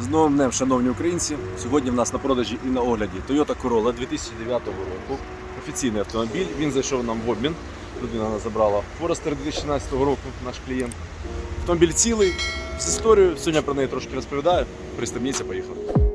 З новим днем, шановні українці. Сьогодні в нас на продажі і на огляді Toyota Corolla 2009 року. Офіційний автомобіль. Він зайшов нам в обмін. Людина нас забрала Forester 2016 року, наш клієнт. Автомобіль цілий, з історією. Сьогодні про неї трошки розповідаю. Пристебніться, поїхали.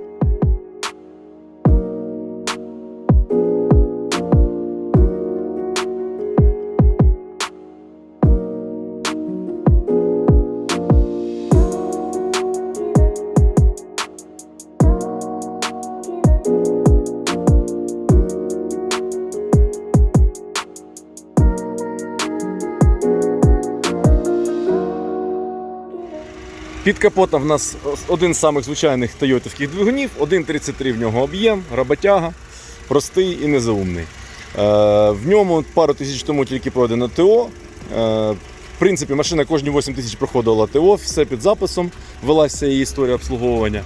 Під капотом в нас один з самих звичайних тойотівських двигунів, 1.33 в нього об'єм, роботяга, простий і незаумний. Е, в ньому пару тисяч тому тільки пройдено ТО. Е, в принципі, машина кожні 8 тисяч проходила ТО, все під записом, велася її історія обслуговування,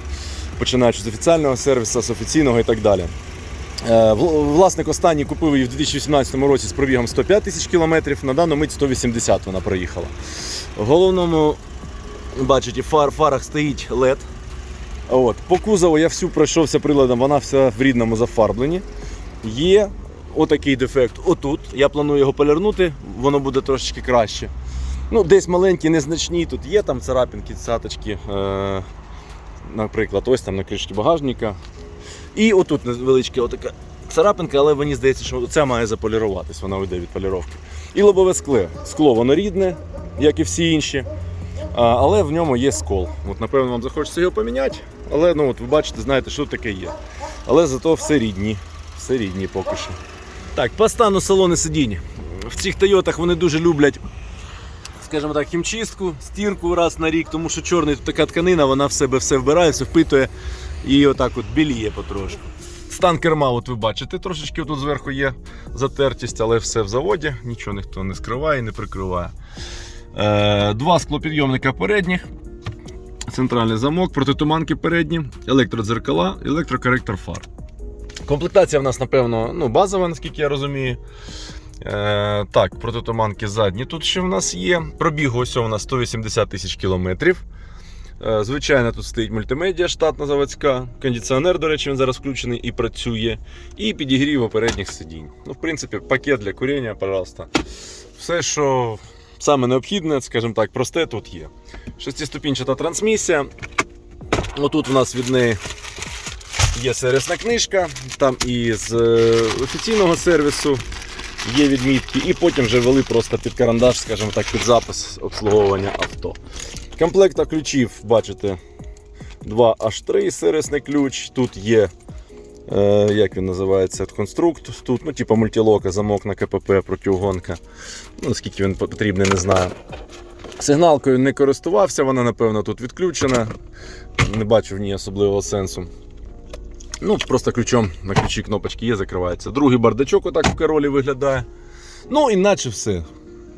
починаючи з офіціального сервісу, з офіційного і так далі. Е, Власник останній купив її в 2018 році з пробігом 105 тисяч кілометрів, на дану мить 180 вона проїхала. Головному Бачите, в фар, фарах стоїть LED. От. По кузову я всю пройшовся приладом, вона вся в рідному зафарбленні. Є отакий дефект отут. Я планую його полірнути, воно буде трошечки краще. Ну, десь маленькі, незначні, тут є там царапинки, цяточки. Е- наприклад, ось там на кришці багажника. І отут невеличка отака царапинка, але мені здається, що це має заполіруватись, вона уйде від поліровки. І лобове скло. Скло воно рідне, як і всі інші. Але в ньому є скол. От, напевно, вам захочеться його поміняти, але ну, от, ви бачите, знаєте, що таке є. Але зато все рідні. Все рідні поки що. Так, по стану салони сидінь. В цих Тойотах вони дуже люблять, скажімо так, хімчистку, стірку раз на рік, тому що чорний тут така тканина, вона в себе все вбирає, все впитує і отак от біліє потрошку. Стан керма, от ви бачите, трошечки тут зверху є затертість, але все в заводі, нічого ніхто не скриває і не прикриває. Е, Два склопідйомника передніх, центральний замок, протитуманки передні, електродзеркала, електрокоректор фар. Комплектація в нас, напевно, ну, базова, наскільки я розумію. Е, так, протитуманки задні. Тут ще в нас є. Пробігу ось у нас 180 тисяч кілометрів. Е, Звичайно, тут стоїть мультимедіа штатна заводська, кондиціонер, до речі, він зараз включений і працює. І підігрів передніх сидінь. Ну, в принципі, пакет для куріння, пожалуйста. Все, що саме необхідне, скажімо так, просте тут є. Шестиступінчата трансмісія. Отут у нас від неї є сервісна книжка, там і з е, офіційного сервісу є відмітки, і потім вже ввели просто під карандаш, скажімо так, під запис обслуговування авто. Комплекта ключів, бачите, 2H3 сервісний ключ. Тут є, як він називається, конструкт. Тут, ну, типу мультилока, замок на КПП, протиугонка. Ну, наскільки він потрібний, не знаю. Сигналкою не користувався, вона, напевно, тут відключена. Не бачу в ній особливого сенсу. Ну, просто ключом на ключі кнопочки є, закривається. Другий бардачок отак в королі виглядає. Ну і наче все.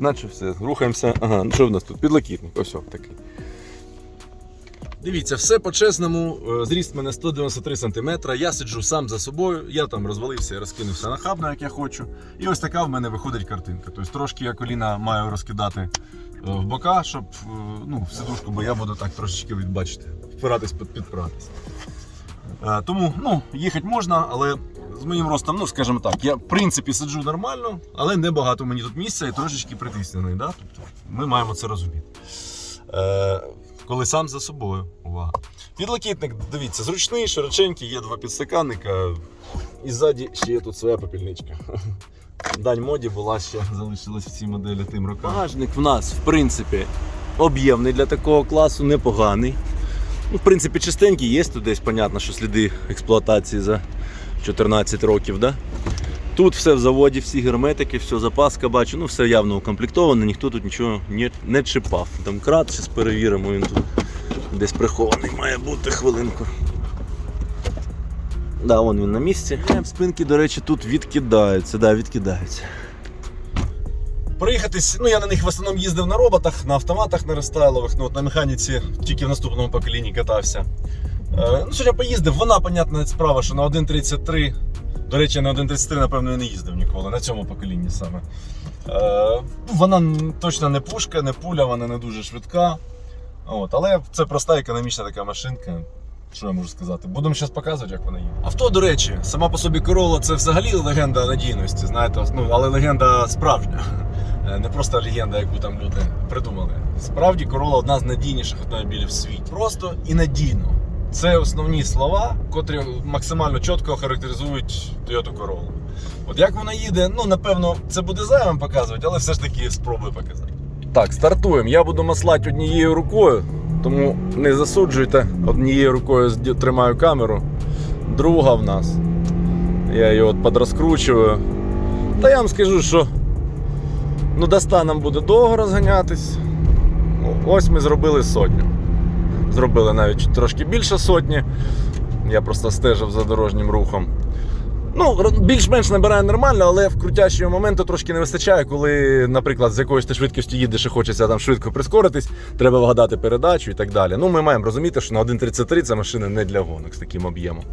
Наче все. Рухаємося. Ага, ну що в нас тут? Підлокітник. Ось такий. Дивіться, все по-чесному. Е, Зріст мене 193 см. Я сиджу сам за собою, я там розвалився і розкинувся нахабно, як я хочу. І ось така в мене виходить картинка. Тобто трошки я коліна маю розкидати е, в бока, щоб е, ну, в сидушку, бо я буду так трошечки відбачити, впиратись, під- підпиратись. Тому ну, їхати можна, але з моїм ростом, ну скажімо так, я в принципі сиджу нормально, але небагато мені тут місця і трошечки притиснений. Да? Тобто ми маємо це розуміти. Коли сам за собою. Увага. Підлокітник, дивіться, зручний, широченький, є два підстаканника. І ззаді ще є тут своя попільничка. Дань моді була ще залишилась в цій моделі тим рокам. Багажник в нас, в принципі, об'ємний для такого класу, непоганий. Ну, в принципі, чистенький, є тут десь, понятно, що сліди експлуатації за 14 років. Да? Тут все в заводі, всі герметики, все, запаска бачу, ну все явно укомплектовано, ніхто тут нічого не, не чіпав. Домкрат, зараз перевіримо, він тут десь прихований має бути хвилинку. Да, вон він на місці. Е, Спинки, до речі, тут відкидаються, да, відкидаються. Проїхатись, ну я на них в основному їздив на роботах, на автоматах на рестайлових, ну от на механіці тільки в наступному поколінні катався. Е, ну, Сьогодні поїздив, вона, понятна справа, що на 1.33, до речі, на 1.33, напевно, я не їздив ніколи, на цьому поколінні саме. Е, вона точно не пушка, не пуля, вона не дуже швидка. От, але це проста економічна така машинка. Що я можу сказати? Будемо зараз показувати, як вона їде. Авто, до речі, сама по собі Corolla це взагалі легенда надійності, знаєте, ну, але легенда справжня. Е, Не просто легенда, яку там люди придумали. Справді Corolla одна з надійніших автомобілів в світі. Просто і надійно. Це основні слова, котрі максимально чітко характеризують Toyota Corolla. От як вона їде, ну напевно, це буде зайвим показувати, але все ж таки спробую показати. Так, стартуємо. Я буду маслати однією рукою, тому не засуджуйте. Однією рукою тримаю камеру. Друга в нас. Я її от подрозкручую. Та я вам скажу, що ну, доста нам буде довго розганятись. Ось ми зробили сотню. Зробили навіть трошки більше сотні. Я просто стежив за дорожнім рухом. Ну, більш-менш набирає нормально, але в крутящого моменту трошки не вистачає, коли, наприклад, з якоюсь ти швидкістю їдеш і хочеться там швидко прискоритись, треба вгадати передачу і так далі. Ну, ми маємо розуміти, що на 1.33 ця машина не для гонок з таким об'ємом.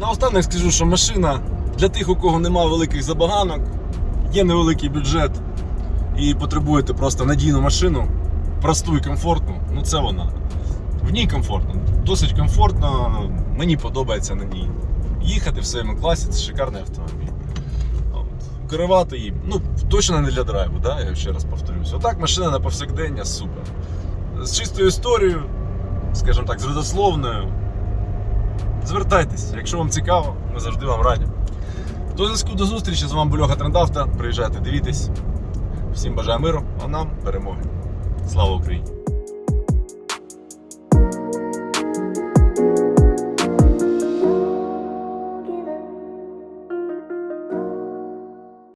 Наостанок скажу, що машина для тих, у кого немає великих забаганок, є невеликий бюджет і потребуєте просто надійну машину, просту і комфортну, ну це вона. Ній комфортно, досить комфортно, мені подобається на ній їхати в своєму класі, це шикарний автомобіль. Керувати їм, ну, точно не для драйву, да? я ще раз повторюсь. Отак машина на повсякдення супер. З чистою історією, скажімо так, з родословною. Звертайтесь, якщо вам цікаво, ми завжди вам раді. До зв'язку до зустрічі, з вами був Льоха Трендавта. Приїжджайте, дивіться. Всім бажаю миру, а нам перемоги. Слава Україні!